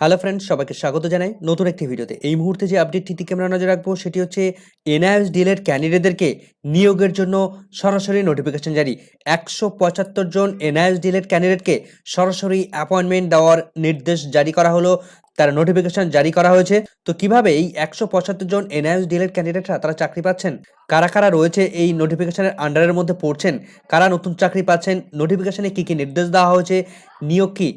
Hello friends সবাইকে স্বাগত জানাই নতুন একটি ভিডিওতে। এই মুহূর্তে যে আপডেটটি দিকে আমরা নজর রাখব, সেটি হচ্ছে এনআইএস ডিলের ক্যান্ডিডেটদেরকে নিয়োগের জন্য সরাসরি নোটিফিকেশন জারি। একশো পঁচাত্তর জন এনআইএস ডিলের ক্যান্ডিডেটকে সরাসরি অ্যাপয়েন্টমেন্ট দেওয়ার নির্দেশ জারি করা হলো, তার নোটিফিকেশন জারি করা হয়েছে। তো কীভাবে এই একশো পঁচাত্তর জন এনআইএস ডিলের ক্যান্ডিডেটরা তারা চাকরি পাচ্ছেন? কারা কারা রয়েছে এই নোটিফিকেশনের আন্ডারের মধ্যে পড়ছেন? কারা নতুন চাকরি পাচ্ছেন? নোটিফিকেশনে কি কি নির্দেশ দেওয়া হয়েছে? নিয়োগ কি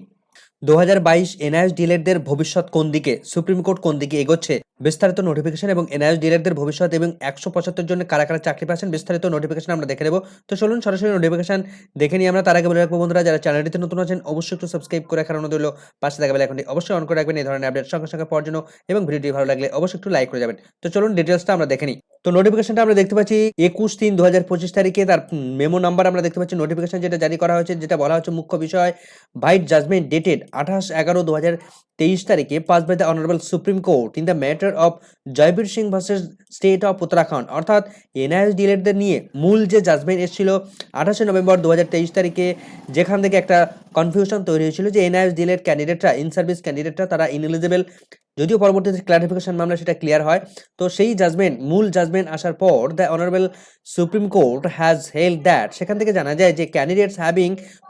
দু হাজার বাইশ এনআইএস ডিলেটদের ভবিষ্যৎ কোন দিকে সুপ্রিম কোর্ট কোন দিকে এগোচ্ছে? বিস্তারিত নোটিফিকেশন এবং এনআইএস ডিলেটদের ভবিষ্যৎ এবং একশো পঁচাত্তর জন্য কারা কারা চাকরি পাচ্ছেন, বিস্তারিত নোটিফিকেশন আমরা দেখে নেব। তো চলুন সরাসরি নোটিফিকেশন দেখে নিই আমরা। তার আগে বলে রাখব বন্ধুরা, যারা চ্যানেলটিতে নতুন আছেন, অবশ্যই একটু সাবস্ক্রাইব করে রাখার অনুরোধ পাশে থাকা বেল অবশ্যই অন করে রাখবেন, এই ধরনের আপডেট সঙ্গে সঙ্গে পাওয়ার জন্য এবং ভিডিওটি ভালো লাগলে অবশ্যই একটু লাইক করে যাবেন। তো চলুন ডিটেলসটা আমরা দেখে নিই। তো নোটিফিকেশনটা আমরা দেখতে পাচ্ছি, একুশ তিন দু হাজার পঁচিশ তারিখে তার মেমো নাম্বার আমরা দেখতে পাচ্ছি। নোটিফিকেশন যেটা জারি করা হয়েছে, যেটা বলা হচ্ছে মুখ্য বিষয় ভাইট জাজমেন্ট ডেটেড আঠাশ এগারো দু হাজার তেইশ তারিখে pass by the honourable supreme court in the matter of Jaiveer Singh versus state of Uttarakhand অর্থাৎ এনআইএস ডিলেটদের নিয়ে মূল যে জাজমেন্ট এসেছিল আঠাশে নভেম্বর দু হাজার তেইশ তারিখে, যেখান থেকে একটা কনফিউশন তৈরি হয়েছিল যে এনআইএস ডিলেট ক্যান্ডিডেটরা ইন সার্ভিস ক্যান্ডিডেটরা তারা ইনএলিজিবল যদিও পরবর্তীতে ক্লারিফিকেশন মামলা সেটা ক্লিয়ার হয়। তো সেই জাজমেন্ট মূল জাজমেন্ট আসার পর the honourable Supreme Court has held that সেখান থেকে জানা যায় যে candidates having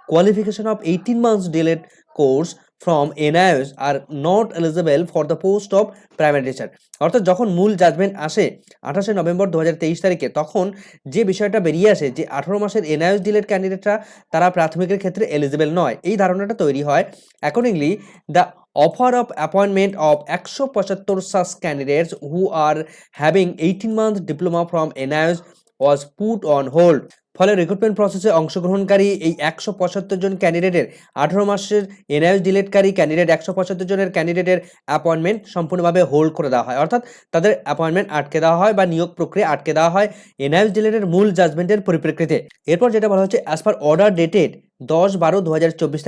qualification of eighteen months DElEd course from NIS are not eligible for the post of primary teacher অর্থাৎ যখন মূল জাজমেন্ট আসে আঠাশে নভেম্বর দু তেইশ তারিখে, তখন যে বিষয়টা বেরিয়ে আসে যে আঠারো মাসের এনআইএস ডিলের ক্যান্ডিডেটরা তারা প্রাথমিকের ক্ষেত্রে এলিজিবল নয়। এই ধারণাটা তৈরি হয় accordingly the offer of appointment of একশো পঁচাত্তর such candidates who are having 18 month diploma from NIS was put on hold ফলে রিক্রুটমেন্ট প্রসেসে অংশগ্রহণকারী এই একশো পঁচাত্তর জন ক্যান্ডিডেটের আঠারো মাসের এনআইএস ডিলেটকারী ক্যান্ডিডেট একশো পঁচাত্তর জনের ক্যান্ডিডেটের অ্যাপয়েন্টমেন্ট সম্পূর্ণভাবে হোল্ড করে দেওয়া হয়। অর্থাৎ তাদের অ্যাপয়েন্টমেন্ট আটকে দেওয়া হয় বা নিয়োগ প্রক্রিয়া আটকে দেওয়া হয় এনআইএস ডিলেটের মূল জাজমেন্টের পরিপ্রেক্ষিতে। এরপর যেটা বলা হচ্ছে অ্যাজ পার অর্ডার ডেটেড দশ বারো দু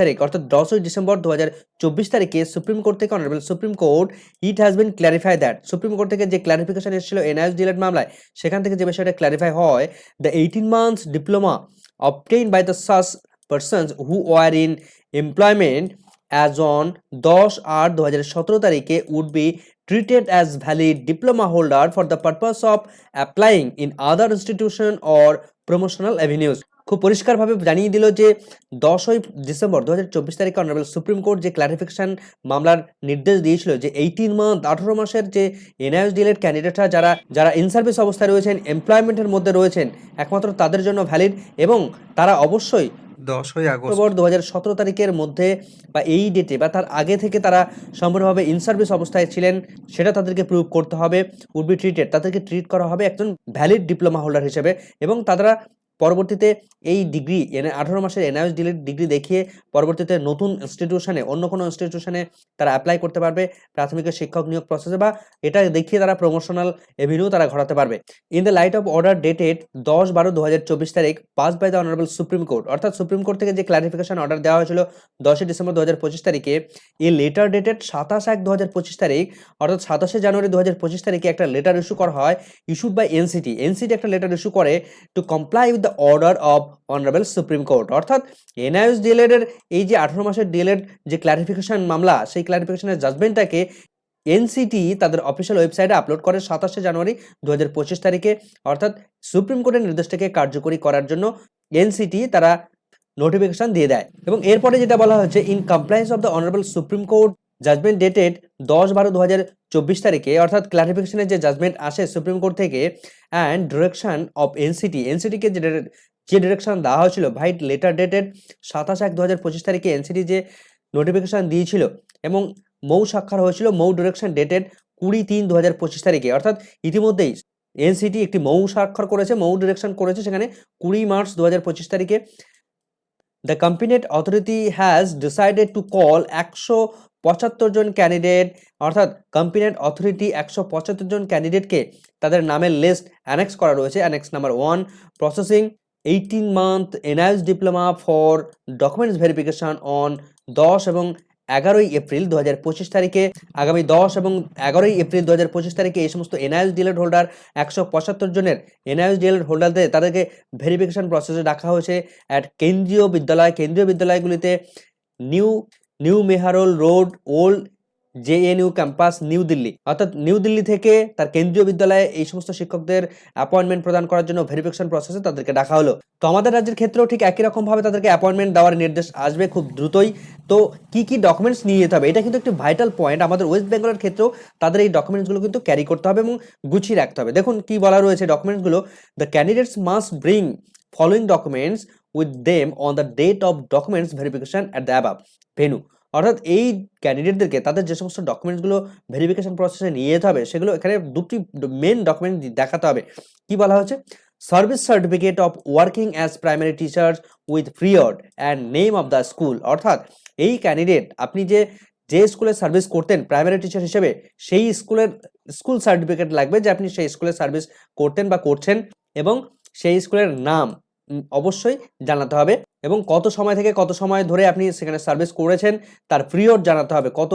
তারিখ, অর্থাৎ দশই ডিসেম্বর দু হাজার চব্বিশ তারিখে সুপ্রিম কোর্ট থেকে honourable Supreme Court it has been clarify that Supreme Court থেকে যে ক্লারিফিকেশন এসেছিল এনআইএস ডিলেট মামলায়, সেখান থেকে যে বিষয়টা ক্ল্যারিফাই হয় the eighteen months diploma obtained by the such persons who were in employment as on দশ আট দু হাজার সতেরো তারিখে would be treated as valid diploma holder for the purpose of applying in other institution or promotional avenues. খুব পরিষ্কারভাবে জানিয়ে দিল যে দশই ডিসেম্বর দু হাজার চব্বিশ তারিখে অনারেবল সুপ্রিম কোর্ট যে ক্লারিফিকেশন মামলার নির্দেশ দিয়েছিল যে এইটিন মান্থ আঠারো মাসের যে এনআইএস ডিলের ক্যান্ডিডেটরা যারা যারা ইন সার্ভিস অবস্থায় রয়েছেন এমপ্লয়মেন্টের মধ্যে রয়েছেন একমাত্র তাদের জন্য ভ্যালিড এবং তারা অবশ্যই দশই আগস্ট। অক্টোবর দু হাজার সতেরো তারিখের মধ্যে বা এই ডেটে বা তার আগে থেকে তারা সম্পূর্ণভাবে ইন সার্ভিস অবস্থায় ছিলেন সেটা তাদেরকে প্রুভ করতে হবে উড বি ট্রিটেড তাদেরকে ট্রিট করা হবে একজন ভ্যালিড ডিপ্লোমা হোল্ডার হিসেবে এবং তারা পরবর্তীতে এই ডিগ্রি, এনে, আঠারো মাসের এনআইএস ডিলের ডিগ্রি দেখিয়ে পরবর্তীতে নতুন ইনস্টিটিউশনে অন্য কোনো ইনস্টিটিউশনে তারা অ্যাপ্লাই করতে পারবে প্রাথমিকের শিক্ষক নিয়োগ প্রসেসে বা এটা দেখিয়ে তারা প্রমোশনাল এভিনিউ তারা ঘটাতে পারবে। In the light of order dated দশ বারো দু হাজার চব্বিশ তারিখ pass by the honourable Supreme Court অর্থাৎ সুপ্রিম কোর্ট থেকে যে ক্লারিফিকেশন অর্ডার দেওয়া হয়েছিল দশই ডিসেম্বর দু হাজার পঁচিশ তারিখে, এই লেটার ডেটেড সাতাশ এক দু হাজার পঁচিশ তারিখ, অর্থাৎ সাতাশে জানুয়ারি দু হাজার পঁচিশ তারিখে একটা লেটার ইস্যু করা হয় ইস্যুড বাই এনসিটি এনসিটি একটা লেটার ইস্যু করে to comply with the order of honourable supreme court. অর্থাৎ এনআইএস ডিএলএড এই যে আঠারো মাসের ডিএলএড যে ক্লারিফিকেশন মামলা, সেই ক্লারিফিকেশনের জাজমেন্টটাকে এনসিটি তাদের অফিসিয়াল ওয়েবসাইটে আপলোড করে সাতাশে জানুয়ারি দু হাজার পঁচিশ তারিখে। অর্থাৎ সুপ্রিম কোর্টের নির্দেশটাকে কার্যকরী করার জন্য এনসিটি তারা নোটিফিকেশন দিয়ে দেয়। এবং এরপরে যেটা বলা হচ্ছে in compliance of the honourable Supreme Court judgement dated দশ বারো দু তারিখে, অর্থাৎ ক্লারিফিকেশনের যে জাজমেন্ট আসে সুপ্রিম কোর্ট থেকে অ্যান্ড ডিরেকশন অফ এনসিটি এনসিটিকে যে যে ডিরেকশন দেওয়া হয়েছিল ভাইট লেটার ডেটেড সাতাশ এক দু তারিখে এনসিটি যে নোটিফিকেশন দিয়েছিল, এবং মৌ স্বাক্ষর হয়েছিল মৌ ডিরেকশন ডেটেড কুড়ি তিন দু হাজার পঁচিশ তারিখে, অর্থাৎ ইতিমধ্যেই এনসিটি একটি মৌ স্বাক্ষর করেছে, মৌ ডিরেকশন করেছে, সেখানে কুড়ি মার্চ দু হাজার পঁচিশ তারিখে। The competent authority has decided to call একশো পঁচাত্তর জন ক্যান্ডিডেট অর্থাৎ কম্পিনেট অথরিটি একশো পঁচাত্তর জন ক্যান্ডিডেটকে তাদের নামের লিস্ট অ্যানেক্স করা রয়েছে। Annex number one processing eighteen month NIS diploma for documents verification on দশ এবং এগারোই এপ্রিল দু হাজার পঁচিশ তারিখে। আগামী দশ এবং এগারোই এপ্রিল দু হাজার পঁচিশ তারিখে এই সমস্ত এনআইএস ডিলেট হোল্ডার একশো পঁচাত্তর জনের এনআইএস ডিলেট হোল্ডারদের তাদেরকে ভেরিফিকেশন প্রসেসে রাখা হয়েছে। অ্যাট কেন্দ্রীয় বিদ্যালয়, কেন্দ্রীয় বিদ্যালয়গুলিতে new new Mehrauli road, old JNU campus, New Delhi. অর্থাৎ নিউ দিল্লি থেকে তার কেন্দ্রীয় বিদ্যালয়ে এই সমস্ত শিক্ষকদের অ্যাপয়েন্টমেন্ট প্রদান করার জন্য ভেরিফিকেশন প্রসেসে তাদেরকে ডাকা হলো। তো আমাদের রাজ্যের ক্ষেত্রেও ঠিক একই রকমভাবে তাদেরকে অ্যাপয়েন্টমেন্ট দেওয়ার নির্দেশ আসবে খুব দ্রুতই। তো কি কি ডকুমেন্টস নিয়ে যেতে হবে? এটা কিন্তু একটি ভাইটাল পয়েন্ট আমাদের ওয়েস্ট বেঙ্গলের ক্ষেত্রেও তাদের এই ডকুমেন্টসগুলো কিন্তু ক্যারি করতে হবে এবং গুছিয়ে রাখতে হবে। দেখুন কি বলা রয়েছে ডকুমেন্টসগুলো the candidates must bring following documents with them on the date of documents verification at the above venue অর্থাৎ এই ক্যান্ডিডেটদেরকে তাদের যে সমস্ত ডকুমেন্টসগুলো ভেরিফিকেশন প্রসেসে নিয়ে যেতে হবে, সেগুলো এখানে দুটি মেন ডকুমেন্ট দেখাতে হবে। কি বলা হচ্ছে service certificate of working as primary teachers with period and name of the school অর্থাৎ এই ক্যান্ডিডেট আপনি যে যে স্কুলে সার্ভিস করতেন প্রাইমারি টিচার হিসেবে, সেই স্কুলের স্কুল সার্টিফিকেট লাগবে যে আপনি সেই স্কুলে সার্ভিস করতেন বা করছেন এবং সেই স্কুলের নাম। অবশ্যই জানাতে হবে এবং কত সময় থেকে কত সময় ধরে আপনি সেখানে সার্ভিস করেছেন, তার পিরিয়ড জানাতে হবে। কত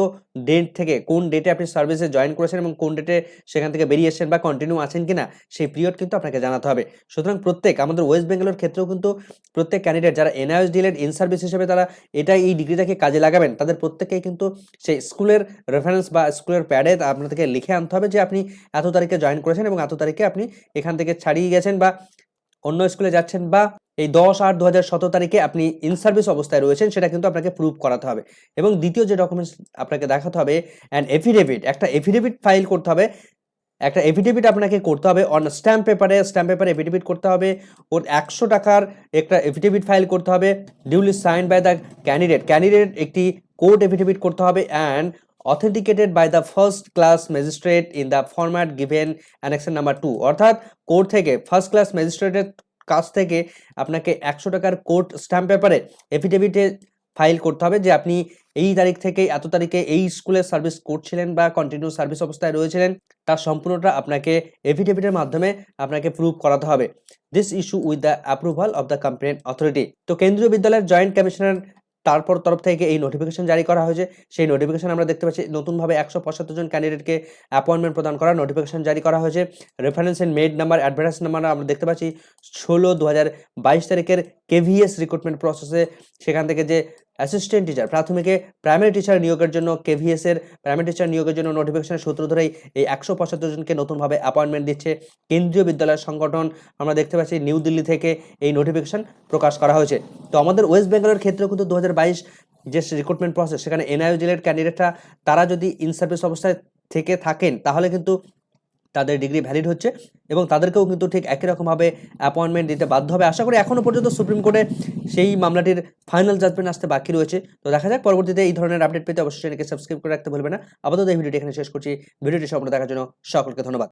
ডেট থেকে কোন ডেটে আপনি সার্ভিসে জয়েন করেছেন এবং কোন ডেটে সেখান থেকে বেরিয়ে এসেছেন বা কন্টিনিউ আছেন কিনা, সেই পিরিয়ড কিন্তু আপনাকে জানাতে হবে। সুতরাং প্রত্যেক, আমাদের ওয়েস্ট বেঙ্গলের ক্ষেত্রেও কিন্তু প্রত্যেক ক্যান্ডিডেট যারা এনআইএস ডিলের ইন সার্ভিস হিসেবে তারা এটা এই ডিগ্রিটাকে কাজে লাগাবেন। তাদের প্রত্যেকেই কিন্তু সেই স্কুলের রেফারেন্স বা স্কুলের প্যাডে আপনাদেরকে লিখে আনতে হবে যে আপনি এত তারিখে জয়েন করেছেন এবং এত তারিখে আপনি এখান থেকে ছাড়িয়ে গেছেন বা অন্য স্কুলে যাচ্ছেন বা এই দশ আট দু হাজার সতেরো তারিখে আপনি ইন সার্ভিস অবস্থায় রয়েছেন, সেটা কিন্তু আপনাকে প্রুভ করাতে হবে। এবং দ্বিতীয় যে ডকুমেন্টস আপনাকে দেখাতে হবে অ্যান্ড এফিডেভিট একটা এফিডেভিট ফাইল করতে হবে। একটা এফিডেভিট আপনাকে করতে হবে অন স্ট্যাম্প পেপারে স্ট্যাম্প পেপারে এফিডেভিট করতে হবে। ওর একশো টাকার একটা এফিডেভিট ফাইল করতে হবে। Duly sign by the candidate candidate একটি কোর্ট এফিডেভিট করতে হবে। And authenticated by the first class magistrate in the format given annexure number two অর্থাৎ কোর্ট থেকে ফার্স্ট ক্লাস ম্যাজিস্ট্রেটের কাছ থেকে আপনাকে একশো টাকার কোর্ট স্ট্যাম্প পেপারে এফিডেভিটে ফাইল করতে হবে যে আপনি এই তারিখ থেকে এত তারিখে এই স্কুলে সার্ভিস করছিলেন বা কন্টিনিউ সার্ভিস অবস্থায় রয়েছিলেন। তার সম্পূর্ণটা আপনাকে এফিডেভিটের মাধ্যমে আপনাকে প্রুভ করাতে হবে। This issue with the approval of the competent authority তো কেন্দ্রীয় বিদ্যালয়ের জয়েন্ট কমিশনার তারপর তরফ থেকে এই নোটিফিকেশন জারি করা হয়েছে। সেই নোটিফিকেশন আমরা দেখতে পাচ্ছি, নতুনভাবে একশো পঁচাত্তর জন ক্যান্ডিডেটকে অ্যাপয়েন্টমেন্ট প্রদান করা নোটিফিকেশন জারি করা হয়েছে। Reference and made number advertise number আমরা দেখতে পাচ্ছি, ষোলো দু হাজার বাইশ তারিখের কেভিএস রিক্রুটমেন্ট প্রসেসে সেখান থেকে যে অ্যাসিস্ট্যান্ট টিচার প্রাথমিকে প্রাইমারি টিচার নিয়োগের জন্য কেভিএস এর প্রাইমারি টিচার নিয়োগের জন্য নোটিফিকেশনের সূত্র ধরেই এই একশো পঁচাত্তর জনকে নতুনভাবে অ্যাপয়েন্টমেন্ট দিচ্ছে কেন্দ্রীয় বিদ্যালয় সংগঠন। আমরা দেখতে পাচ্ছি নিউ দিল্লি থেকে এই নোটিফিকেশন প্রকাশ করা হয়েছে। তো আমাদের ওয়েস্ট বেঙ্গলের ক্ষেত্রেও কিন্তু দু হাজার বাইশ যে রিক্রুটমেন্ট প্রসেস সেখানে এনআইওজিলের ক্যান্ডিডেটরা তারা যদি ইন সার্ভিস অবস্থায় থেকে থাকেন, তাহলে কিন্তু তাদের ডিগ্রি ভ্যালিড হচ্ছে এবং তাদেরকেও কিন্তু ঠিক একই রকমভাবে অ্যাপয়েন্টমেন্ট দিতে বাধ্য হবে। আশা করি এখনও পর্যন্ত সুপ্রিম কোর্টে সেই মামলাটির ফাইনাল জাজমেন্ট আসতে বাকি রয়েছে। তো দেখা যাক, পরবর্তীতে এই ধরনের আপডেট পেতে অবশ্যই চ্যানেলকে সাবস্ক্রাইব করে রাখতে ভুলবে না। আপাতত এই ভিডিওটি এখানে শেষ করছি। ভিডিওটি সম্পূর্ণ দেখার জন্য সকলকে ধন্যবাদ।